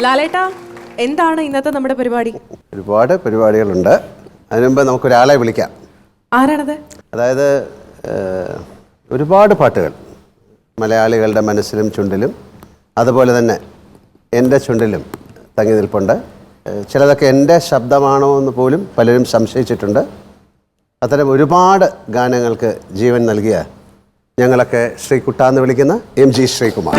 ലാലേട്ടാ എന്താണ് ഇന്നത്തെ നമ്മുടെ പരിപാടി? ഒരുപാട് പരിപാടികളുണ്ട്. അതിനുമ്പ് നമുക്ക് ഒരാളെ വിളിക്കാം. ആരാണത്? അതായത് ഏഹ്, ഒരുപാട് പാട്ടുകൾ. മലയാളികളുടെ മനസ്സിലും ചുണ്ടിലും അതുപോലെ തന്നെ എന്റെ ചുണ്ടിലും തങ്ങി നിൽപ്പുണ്ട്. ഏഹ്, ചിലതൊക്കെ എന്റെ ശബ്ദമാണോ എന്ന് പോലും പലരും സംശയിച്ചിട്ടുണ്ട്. അത്തരം ഒരുപാട് ഗാനങ്ങൾക്ക് ജീവൻ നൽകിയ ഞങ്ങളൊക്കെ ശ്രീകുട്ട എന്ന് വിളിക്കുന്ന എം ജി ശ്രീകുമാർ.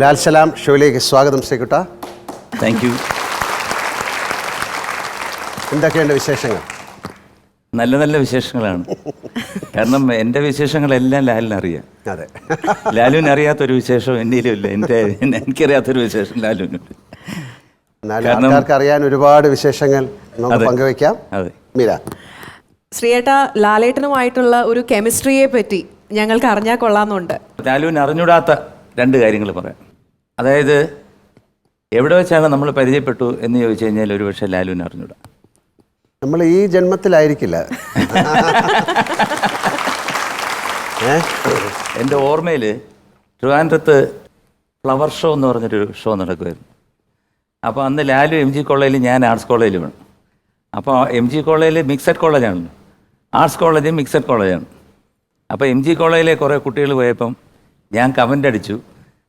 ലാൽ സലാം ഷോയിലേക്ക് സ്വാഗതം ശ്രീകുട്ട താങ്ക് യു എന്തൊക്കെയുണ്ട് വിശേഷങ്ങൾ? നല്ല നല്ല വിശേഷങ്ങളാണ്. കാരണം എന്റെ വിശേഷങ്ങളെല്ലാം ലാലിന് അറിയാം അതെ. ലാലുവിന് അറിയാത്തൊരു വിശേഷം എന്റെയിലും ഇല്ല എന്റെ എനിക്കറിയാത്തൊരു വിശേഷം ലാലുവിനുണ്ട്. ആൾക്കാർക്ക് അറിയാൻ ഒരുപാട് വിശേഷങ്ങൾ നമുക്ക് അതെ. പങ്കുവെക്കാം അതെ. മീര. ശ്രീയേട്ട ലാലേട്ടനുമായിട്ടുള്ള ഒരു കെമിസ്ട്രിയെ പറ്റി ഞങ്ങൾക്ക് അറിഞ്ഞാൽ കൊള്ളാമെന്നുണ്ട്. ലാലുവിന് അറിഞ്ഞൂടാത്ത രണ്ട് കാര്യങ്ങൾ പറയാം. അതായത് എവിടെ വെച്ചാണ് നമ്മൾ പരിചയപ്പെട്ടു എന്ന് ചോദിച്ചു കഴിഞ്ഞാൽ ഒരുപക്ഷെ ലാലുവിനെ അറിഞ്ഞൂടാ. നമ്മൾ ഈ ജന്മത്തിലായിരിക്കില്ല? എന്റെ ഓർമ്മയിൽ ട്രിവാൻഡ്രത്ത് ഫ്ലവർ ഷോ എന്ന് പറഞ്ഞൊരു ഷോ നടക്കുമായിരുന്നു അപ്പോൾ അന്ന് ലാലു എം ജി കോളേജിൽ ഞാൻ ആർട്സ് കോളേജിലുമാണ് അപ്പോൾ എം ജി കോളേജിൽ മിക്സഡ് കോളേജാണല്ലോ ആർട്സ് കോളേജ് മിക്സഡ് കോളേജാണ്. അപ്പോൾ എം ജി കോളേജിലെ കുറേ കുട്ടികൾ പോയപ്പം ഞാൻ കമന്റ് അടിച്ചു.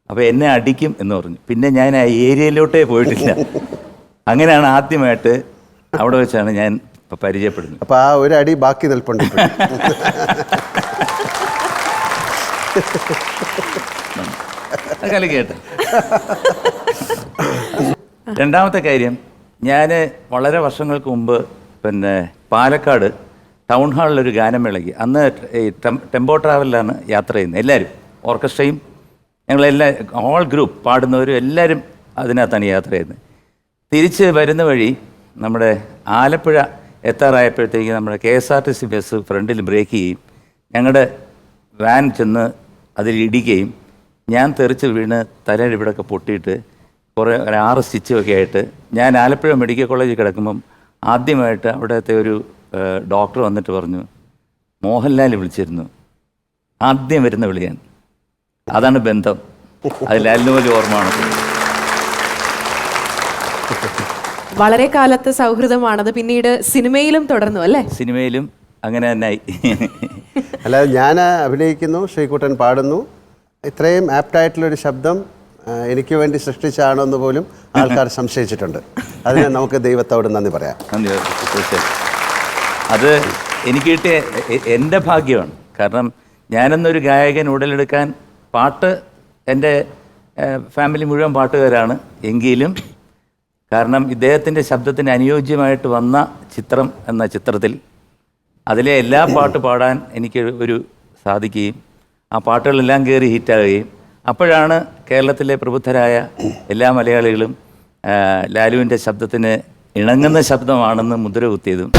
അപ്പോൾ എന്നെ അടിക്കും എന്ന് പറഞ്ഞു. പിന്നെ ഞാൻ ആ ഏരിയയിലോട്ടേ പോയിട്ടില്ല. അങ്ങനെയാണ് ആദ്യമായിട്ട് അവിടെ വെച്ചാണ് ഞാൻ പരിചയപ്പെടുന്നത്. അപ്പോൾ ആ ഒരു അടി ബാക്കി നിൽപ്പുണ്ട്. കലക്കേട്ടെ രണ്ടാമത്തെ കാര്യം ഞാൻ വളരെ വർഷങ്ങൾക്ക് മുമ്പ് പിന്നെ പാലക്കാട് ടൗൺ ഹാളിലൊരു ഗാനമേളയ്ക്ക് അന്ന് ഈ ടെമ്പോ ട്രാവലിലാണ് യാത്ര ചെയ്യുന്നത്. എല്ലാവരും ഓർക്കസ്ട്രയും ഞങ്ങളെല്ലാം ഓൾ ഗ്രൂപ്പ് പാടുന്നവരും എല്ലാവരും അതിനകത്താണ് യാത്ര ചെയ്യുന്നത്. തിരിച്ച് വരുന്ന വഴി നമ്മുടെ ആലപ്പുഴ എത്താറായപ്പോഴത്തേക്ക് നമ്മുടെ K S R T C bus ഫ്രണ്ടിൽ ബ്രേക്ക് ചെയ്യും. ഞങ്ങളുടെ വാൻ ചെന്ന് അതിൽ ഇടിക്കുകയും ഞാൻ തെറിച്ച് വീണ് തലയിൽ ഇവിടെയൊക്കെ പൊട്ടിയിട്ട് കുറേ ഒരു ആറ് സ്റ്റിച്ചൊക്കെ ആയിട്ട് ഞാൻ ആലപ്പുഴ മെഡിക്കൽ കോളേജിൽ കിടക്കുമ്പം ആദ്യമായിട്ട് അവിടുത്തെ ഒരു ഡോക്ടർ വന്നിട്ട് പറഞ്ഞു മോഹൻലാൽ വിളിച്ചിരുന്നു. ആദ്യം വരുന്ന വിളിയാണ്. അതാണ് ബന്ധം. അത് ലാലിന് വലിയ ഓർമ്മയാണ്. വളരെ കാലത്തെ സൗഹൃദമാണത് പിന്നീട് സിനിമയിലും തുടർന്നു അല്ലേ? സിനിമയിലും അങ്ങനെ തന്നെ അല്ല ഞാൻ അഭിനയിക്കുന്നു ശ്രീകുട്ടൻ പാടുന്നു. ഇത്രയും ആപ്റ്റായിട്ടുള്ളൊരു ശബ്ദം എനിക്ക് വേണ്ടി സൃഷ്ടിച്ചാണോ എന്ന് പോലും ആൾക്കാർ സംശയിച്ചിട്ടുണ്ട്. അതിന് നമുക്ക് ദൈവത്തോട് നന്ദി പറയാം. നന്ദി അത് എനിക്ക് കിട്ടിയ എന്റെ ഭാഗ്യമാണ്. കാരണം ഞാനെന്നൊരു ഗായകൻ ഉടലെടുക്കാൻ പാട്ട് എന്റെ ഫാമിലി മുഴുവൻ പാട്ടുകാരാണ് എങ്കിലും കാരണം ഇദ്ദേഹത്തിന്റെ ശബ്ദത്തിന് അനുയോജ്യമായിട്ട് വന്ന ചിത്രം എന്ന ചിത്രത്തിൽ അതിലെ എല്ലാ പാട്ട് പാടാൻ എനിക്ക് ഒരു സാധിക്കുകയും ആ പാട്ടുകളെല്ലാം കയറി ഹിറ്റാകുകയും അപ്പോഴാണ് കേരളത്തിലെ പ്രബുദ്ധരായ എല്ലാ മലയാളികളും ലാലുവിന്റെ ശബ്ദത്തിന് ഇണങ്ങുന്ന ശബ്ദമാണെന്ന് മുദ്ര കുത്തിയതും.